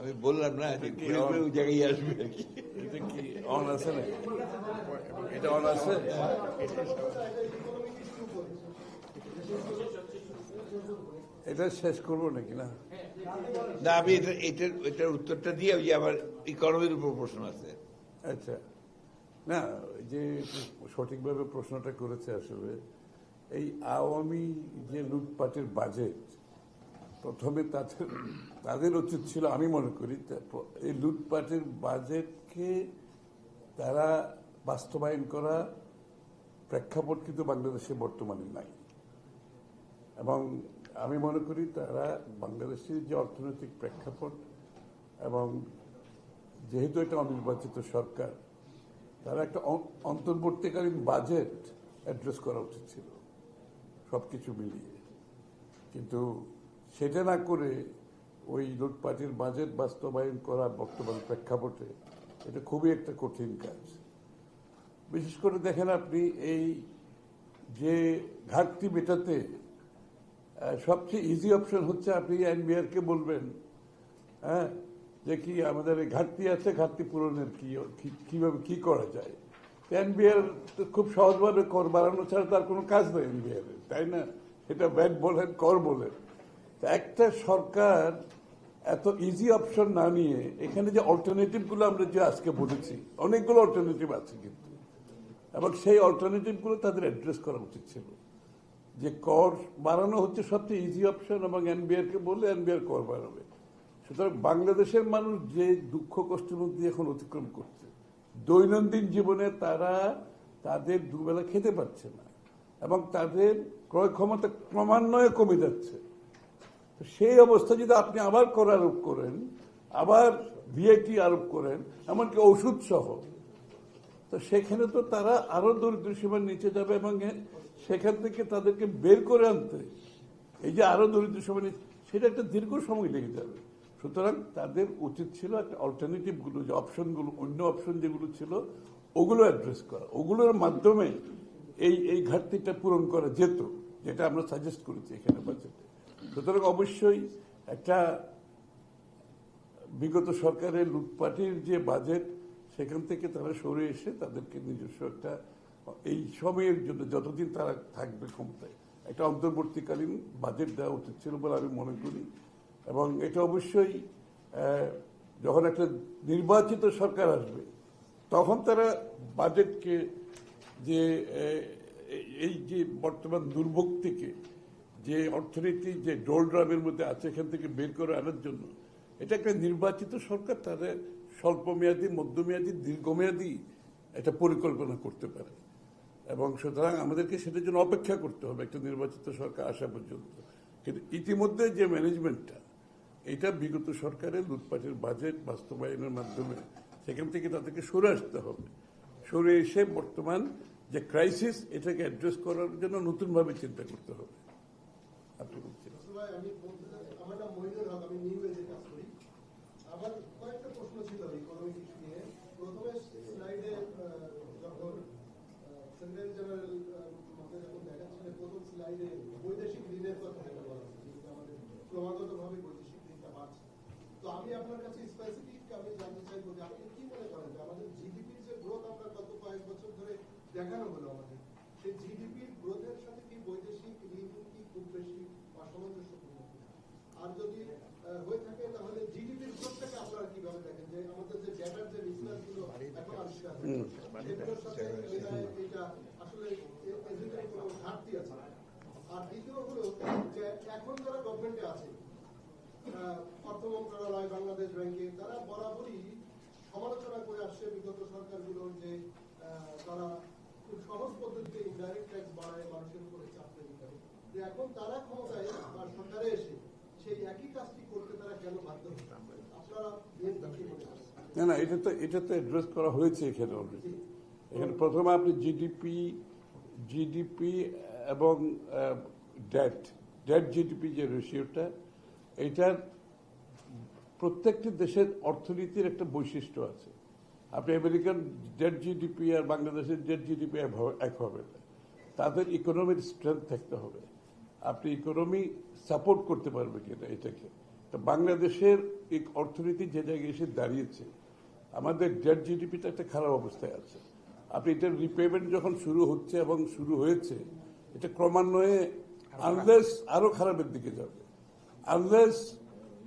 আমি বললাম না যে ঘুরে ঘুরে ওই জায়গায় আসবে আর কি এটা কি অন আছে না এটা অন আছে? এটা শেষ করব নাকি না? না আমি এটা এটার এটার উত্তরটা দিয়ে ওই আমার ইকোনমির উপর প্রশ্ন আছে। আচ্ছা। না যে সঠিকভাবে প্রশ্নটা করেছে আসলে এই আওয়ামী যে লুটপাটের বাজেট প্রথমে তাদের তাদের উচিত ছিল, আমি মনে করি এই লুটপাটের বাজেটকে তারা বাস্তবায়ন করা প্রেক্ষাপট কিন্তু বাংলাদেশে বর্তমানে নাই। এবং আমি মনে করি তারা বাংলাদেশের যে অর্থনৈতিক প্রেক্ষাপট এবং যেহেতু এটা অনির্বাচিত সরকার, তারা একটা অন্তর্বর্তীকালীন বাজেট অ্যাড্রেস করা উচিত ছিল সব কিছু মিলিয়ে। কিন্তু সেটা না করে ওই লুটপাটের বাজেট বাস্তবায়ন করা বর্তমান প্রেক্ষাপটে এটা খুবই একটা কঠিন কাজ। বিশেষ করে দেখেন আপনি এই যে ঘাটতি মেটাতে সবচেয়ে ইজি অপশন হচ্ছে আপনি এনবিআর কে বলবেন হ্যাঁ যে কি আমাদের এই ঘাটতি আছে, ঘাটতি পূরণের কি কীভাবে কি করা যায়। এনবিআর খুব সহজভাবে কর বাড়ানো ছাড়া তার কোনো কাজ নেই এনবিআর তাই না? সেটা ব্যাট বলেন, কর বলেন। একটা সরকার এত ইজি অপশন না নিয়ে এখানে যে অল্টারনেটিভগুলো আমরা যে আজকে বলেছি, অনেকগুলো অল্টারনেটিভ আছে কিন্তু। এবং সেই অল্টারনেটিভগুলো তাদের অ্যাড্রেস করা উচিত ছিল। যে কর বাড়ানো হচ্ছে সবচেয়ে ইজি অপশন এবং এনবিআর কে বললে এনবিআর কর বাড়াবে। সুতরাং বাংলাদেশের মানুষ যে দুঃখ কষ্টের মধ্যে এখন অতিক্রম করছে, দৈনন্দিন জীবনে তারা তাদের দুবেলা খেতে পাচ্ছে না এবং তাদের ক্রয় ক্ষমতা ক্রমান্বয়ে কমে যাচ্ছে। তো সেই অবস্থা যদি আপনি আবার কর আরোপ করেন, আবার ভিআইটি আরোপ করেন, এমনকি ওষুধ সহ, তো সেখানে তো তারা আরও দরিদ্র সীমার নিচে যাবে এবং সেখান থেকে তাদেরকে বের করে আনতে, এই যে আরও দরিদ্র সীমার নিচে, সেটা একটা দীর্ঘ সময় লেগে যাবে। সুতরাং তাদের উচিত ছিল একটা অল্টারনেটিভগুলো, যে অপশনগুলো অন্য অপশন যেগুলো ছিল, ওগুলো অ্যাড্রেস করা। ওগুলোর মাধ্যমে এই এই ঘাটতিটা পূরণ করা যেত, যেটা আমরা সাজেস্ট করেছি এখানে বাজেটে সুতরাং অবশ্যই একটা বিগত সরকারের লুটপাটের যে বাজেট, সেখান থেকে তারা সরে এসে তাদেরকে নিজস্ব একটা, এই সময়ের জন্য যতদিন তারা থাকবে ক্ষমতায়, একটা অন্তর্বর্তীকালীন বাজেট দেওয়া উচিত ছিল বলে আমি মনে করি। এবং এটা অবশ্যই যখন একটা নির্বাচিত সরকার আসবে, তখন তারা বাজেটকে যে এই যে বর্তমান দুর্ভোগ থেকে যে অর্থনীতি, যে ডোলড্রামের মধ্যে আছে, এখান থেকে বের করে আনার জন্য। এটা একটা নির্বাচিত সরকার তাদের স্বল্পমেয়াদী, মধ্যমেয়াদী, দীর্ঘমেয়াদী একটা পরিকল্পনা করতে পারে। এবং সুতরাং আমাদেরকে সেটার জন্য অপেক্ষা করতে হবে, একটা নির্বাচিত সরকার আসা পর্যন্ত। কিন্তু ইতিমধ্যে যে ম্যানেজমেন্টটা, এটা বিগত সরকারের লুটপাটের বাজেট বাস্তবায়নের মাধ্যমে সেখান থেকে তাদেরকে সরে আসতে হবে। সরে এসে বর্তমান যে ক্রাইসিস এটাকে অ্যাড্রেস করার জন্য নতুনভাবে চিন্তা করতে হবে। বৈদেশিক ঋণের বৈদেশিক। তো আমি আপনার কাছে আমি জানতে চাইব যে আপনি কি মনে করেন যে আমাদের কয়েক বছর ধরে দেখানো হলো আমাদের, সেই জিডিপির গ্রোথের সাথে কি বৈদেশিক ঋণ কি খুব বেশি আর যদি হয়ে থাকে তাহলে জিডিপির গ্রোথটাকে আপনারা কীভাবে দেখেন যে আমাদের যে ডেটার যে রিসার্চগুলো এখন আবিষ্কার সাথে এটা আসলে এ- কোনো ঘাটতি আছে আর দ্বিতীয় হলো যে এখন যারা গভর্নমেন্টে আছে অর্থ মন্ত্রণালয় বাংলাদেশ ব্যাংকে তারা বরাবরই সমালোচনা করে আসছে বিগত সরকারগুলোর যে তারা খুব সহজ পদ্ধতিতে ইনডাইরেক্ট ট্যাক্স বাড়ায় মানুষের উপরে। এখন তারা ক্ষমতায় বা সরকারে এসে না না, এটা তো এটা তো অ্যাড্রেস করা হয়েছে এখানে এখানে প্রথমে আপনি জিডিপি জিডিপি এবং জিডিপি যে এটার প্রত্যেকটি দেশের অর্থনীতির একটা বৈশিষ্ট্য আছে। আপনি আমেরিকান ডেট জিডিপি আর বাংলাদেশের ডেট জিডিপি এক হবে না। তাদের ইকোনমির স্ট্রেংথ থাকতে হবে। আপনি ইকোনমি সাপোর্ট করতে পারবে কিনা এটাকে। তো বাংলাদেশের এক অর্থনীতি যে জায়গায় এসে দাঁড়িয়েছে আমাদের ডেট জিডিপিটা একটা খারাপ অবস্থায় আছে। আপনি এটার রিপেমেন্ট যখন শুরু হচ্ছে এবং শুরু হয়েছে এটা ক্রমান্বয়ে আনলেস আরও খারাপের দিকে যাবে। আনলেস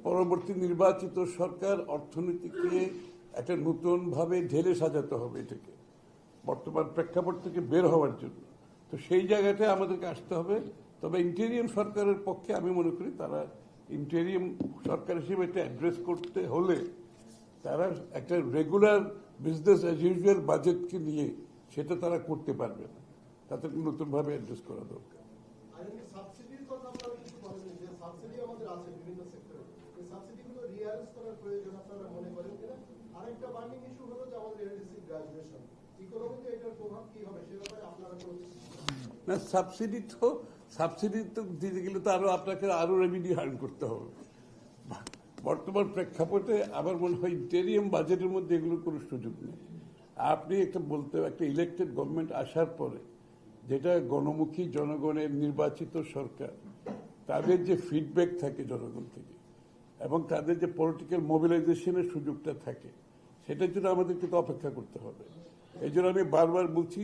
পরবর্তী নির্বাচিত সরকার অর্থনীতিকে একটা নতুন ভাবে ঢেলে সাজাতে হবে এটাকে। বর্তমান প্রেক্ষাপট থেকে বের হওয়ার জন্য। তো সেই জায়গাটায় আমাদেরকে আসতে হবে। তবে ইন্টেরিয়াম সরকারের পক্ষে আমি মনে করি তারা ইন্টেরিয়াম সরকার হিসেবে এটা অ্যাড্রেস করতে হলে তারা একটা রেগুলার বিজনেস অ্যাজ ইউজুয়াল বাজেটকে নিয়ে সেটা তারা করতে পারবে না। তাদেরকে নতুনভাবে অ্যাড্রেস করা দরকার। না সাবসিডি তো সাবসিডি তো দিতে গেলে তো আরও আপনাকে আরও রেভিনিউ আর্ন করতে হবে। বর্তমান প্রেক্ষাপটে আমার মনে হয় ইন্টেরিয়াম বাজেটের মধ্যে এগুলোর কোনো সুযোগ নেই। আপনি একটা বলতে, একটা ইলেকটেড গভর্নমেন্ট আসার পরে যেটা গণমুখী জনগণের নির্বাচিত সরকার, তাদের যে ফিডব্যাক থাকে জনগণ থেকে এবং তাদের যে পলিটিক্যাল মোবিলাইজেশনের সুযোগটা থাকে, সেটার জন্য আমাদেরকে তো অপেক্ষা করতে হবে। এই জন্য আমি বারবার বলছি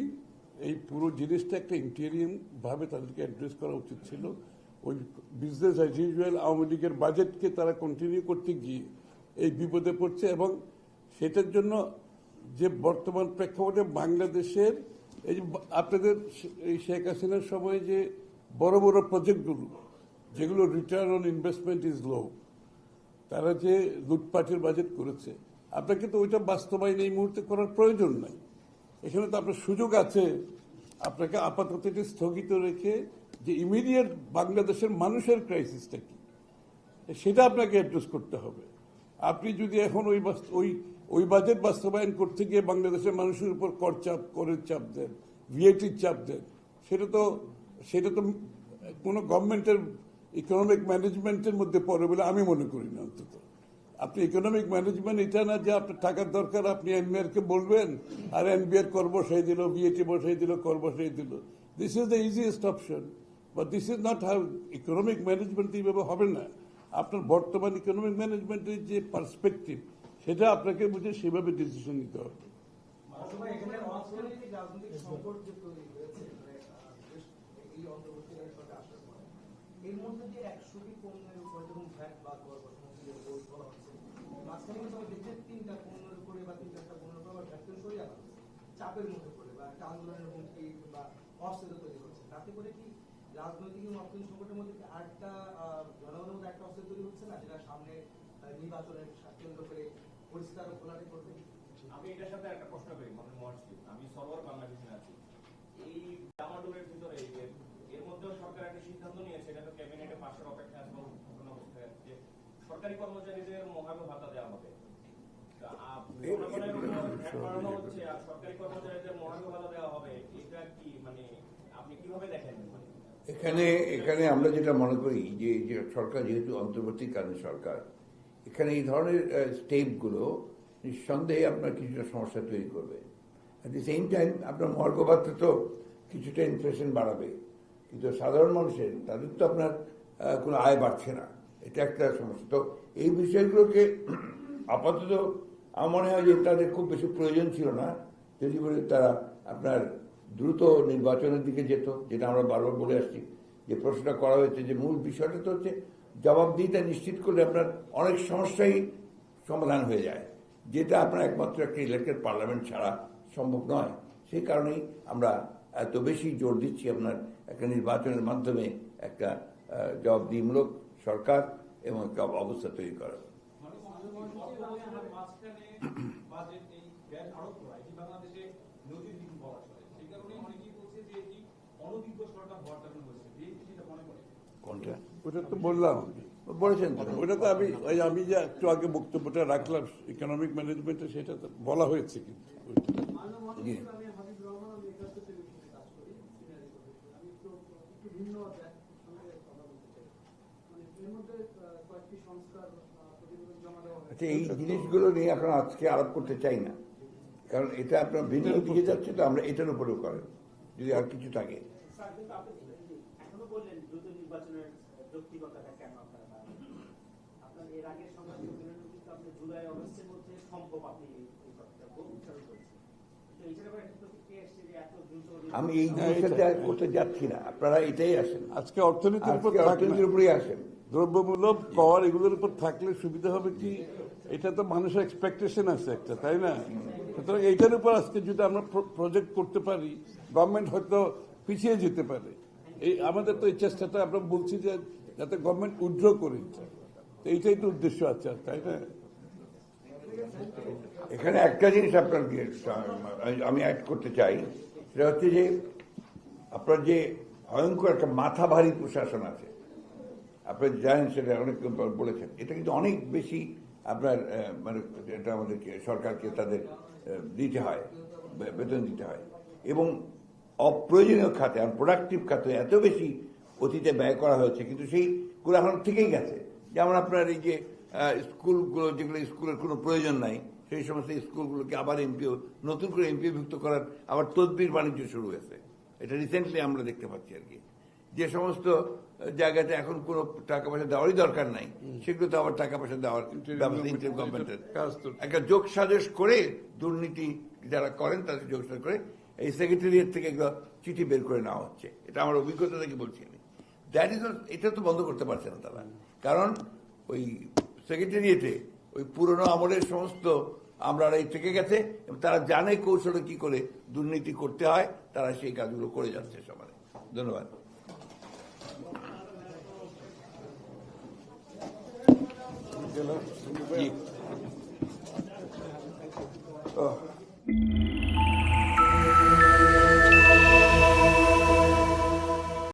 এই পুরো জিনিসটা একটা ইন্টেরিয়াম ভাবে তাদেরকে অ্যাড্রেস করা উচিত ছিল। ওই বিজনেস অ্যাজ ইউজুয়াল আওয়ামী লীগের বাজেটকে তারা কন্টিনিউ করতে গিয়ে এই বিপদে পড়ছে এবং সেটার জন্য যে বর্তমান প্রেক্ষাপটে বাংলাদেশের এই যে আপনাদের এই শেখ হাসিনার সময় যে বড় বড় প্রজেক্টগুলো যেগুলো return on investment is low তারা যে লুটপাটের বাজেট করেছে, আপনাকে তো ওইটা বাস্তবায়ন এই মুহূর্তে করার প্রয়োজন নাই। এখানে তো আপনার সুযোগ আছে। আপনাকে আপাতত এটি স্থগিত রেখে যে ইমিডিয়েট বাংলাদেশের মানুষের ক্রাইসিসটা কি? সেটা আপনাকে অ্যাড্রেস করতে হবে। আপনি যদি এখন ওই ওই ওই বাজেট বাস্তবায়ন করতে গিয়ে বাংলাদেশের মানুষের উপর কর চাপ, করের চাপ দেন ভিএটির চাপ দেন, সেটা তো সেটা তো কোনো গভর্নমেন্টের ইকোনমিক ম্যানেজমেন্টের মধ্যে পড়ে বলে আমি মনে করি না অন্তত। আপনি ইকোনমিক ম্যানেজমেন্ট এটা না যে আপনার টাকার দরকার, আপনি এনবিআর কে বলবেন, আর এনবিআর কর বসাই দিল বিএটি বসাই দিল কর বসাই দিল। This is the easiest option but this is not how economic management এইভাবে হবে না। আপনার বর্তমান ইকোনমিক ম্যানেজমেন্টের যে পার্সপেক্টিভ সেটা আপনাকে বুঝে সেভাবে ডিসিশন নিতে হবে। অথবা এখানে অর্থনৈতিক রাজনৈতিক সংকট যে তৈরি হয়েছে মানে, আহ, বেশ- এই অন্তর্বর্তীকালীন সরকার আসার পরে এর মধ্যে যে একশোটি পণ্যের উপর যখন ভ্যাট বা কর বসানো ছিল বই বলা হচ্ছে বা আনা চাপের বা একটা আন্দোলনের হুমকি বা অস্থিরতা তৈরি হচ্ছে তাতে করে কি রাজনৈতিক এবং অর্থনৈতিক সংকটের মধ্যে আহ, জনগণের মধ্যে একটা অস্থির তৈরি হচ্ছে না যেটা সামনে নির্বাচনের কেন্দ্র করে পরিষ্কার খোলাটি করবে আমি এটার সাথে একটা প্রশ্ন করি মনে মহর্ষি আমি সরোয়ার বাংলাদেশে আছি এই ডামাডোলের ভিতরে এই যে এর মধ্যেও সরকার একটা সিদ্ধান্ত নিয়েছে এটা তো ক্যাবিনেটে পাশের অপেক্ষা আছে এবং ঘটনা অবস্থায় আছে যে সরকারি কর্মচারীদের মহার্ঘ ভাতা দেওয়া হবে। মানে এখানে এখানে আমরা যেটা মনে করি যে যে সরকার যেহেতু অন্তর্বর্তীকালীন সরকার এখানে এই ধরনের স্টেপগুলো নিঃসন্দেহে আপনার কিছুটা সমস্যা তৈরি করবে। অ্যাট দি সেম টাইম আপনার মর্গভাতা তো কিছুটা ইনফ্লেশন বাড়াবে। কিন্তু সাধারণ মানুষের তাদের তো আপনার কোনো আয় বাড়ছে না। এটা একটা সমস্যা। তো এই বিষয়গুলোকে আপাতত আমার মনে হয় যে তাদের খুব বেশি প্রয়োজন ছিল না। যদি বলে তারা আপনার দ্রুত নির্বাচনের দিকে যেত, যেটা আমরা বারবার বলে আসছি, যে প্রশ্নটা করা হয়েছে যে মূল বিষয়টা তো হচ্ছে জবাবদিহিতা নিশ্চিত করলে আপনার অনেক সমস্যাই সমাধান হয়ে যায়। যেটা আপনার একমাত্র একটা ইলেক্টেড পার্লামেন্ট ছাড়া সম্ভব নয়। সেই কারণেই আমরা এত বেশি জোর দিচ্ছি আপনার একটা নির্বাচনের মাধ্যমে একটা জবাবদিহিমূলক সরকার। এবং একটা অবস্থা তৈরি করা। কোনটা? ওটা তো বললাম বলেছেন তো। ওটা তো আমি ওই আমি যে একটু আগে বক্তব্যটা রাখলাম ইকোনমিক ম্যানেজমেন্টে সেটা তো বলা হয়েছে কিন্তু ভিন্ন আচ্ছা এই জিনিসগুলো নিয়ে এখন আজকে আলাপ করতে চাই না। কারণ এটা আপনার ভিন্ন দিকে যাচ্ছে তো আমরা এটার উপরেও করেন যদি আর কিছু থাকে। আমি এই জিনিসটা করতে যাচ্ছি না। আপনারা এটাই আসেন। আজকে অর্থনীতির উপর। অর্থনীতির উপরেই আসেন। দ্রব্যমূল্য, কর এগুলোর উপর থাকলে সুবিধা হবে কি? এটা তো মানুষের এক্সপেকটেশন আছে একটা, তাই না? সুতরাং এইটার উপর আজকে যদি আমরা প্রজেক্ট করতে পারি গভর্নমেন্ট হয়তো পিছিয়ে যেতে পারে। এই আমাদের তো এই চেষ্টাটা আমরা বলছি যে যাতে গভর্নমেন্ট উইথড্র করে এইটাই তো উদ্দেশ্য আছে, তাই না? এখানে একটা জিনিস আপনার আমি অ্যাড করতে চাই, সেটা হচ্ছে যে আপনার যে ভয়ঙ্কর একটা মাথা ভারী প্রশাসন আছে আপনার জানেন সেটা অনেক বলেছেন। এটা কিন্তু অনেক বেশি আপনার মানে এটা আমাদেরকে, সরকারকে তাদের দিতে হয় বেতন দিতে হয়। এবং অপ্রয়োজনীয় খাতে, আর প্রোডাক্টিভ খাতে এত বেশি অতীতে ব্যয় করা হয়েছে, কিন্তু সেইগুলো এখন থেকেই গেছে। যেমন আপনার এই যে স্কুলগুলো, যেগুলো স্কুলের কোনো প্রয়োজন নাই, সেই সমস্ত স্কুলগুলোকে আবার এমপিও নতুন করে এমপিভুক্ত করার আবার তদবির বাণিজ্য শুরু হয়েছে। এটা রিসেন্টলি আমরা দেখতে পাচ্ছি আর কি। যে সমস্ত জায়গাতে এখন কোনো টাকা পয়সা দেওয়ারই দরকার নাই সেগুলো তো আবার টাকা পয়সা দেওয়ার ব্যবস্থা গভর্নমেন্টের একটা যোগ সাজস করে দুর্নীতি যারা করেন তাদের যোগ সাজস করে এই সেক্রেটারিয়েট থেকে এগুলো চিঠি বের করে নেওয়া হচ্ছে। এটা আমার অভিজ্ঞতা থেকে বলছি আমি। দ্যাট ইজ এটা তো বন্ধ করতে পারছে না তারা। কারণ ওই সেক্রেটারিয়েটে ওই পুরনো আমলের সমস্ত আমরা এই থেকে গেছে এবং তারা জানে কৌশলে কি করে দুর্নীতি করতে হয় তারা সেই কাজগুলো করে যাচ্ছে সবাই। ধন্যবাদ। Thank you.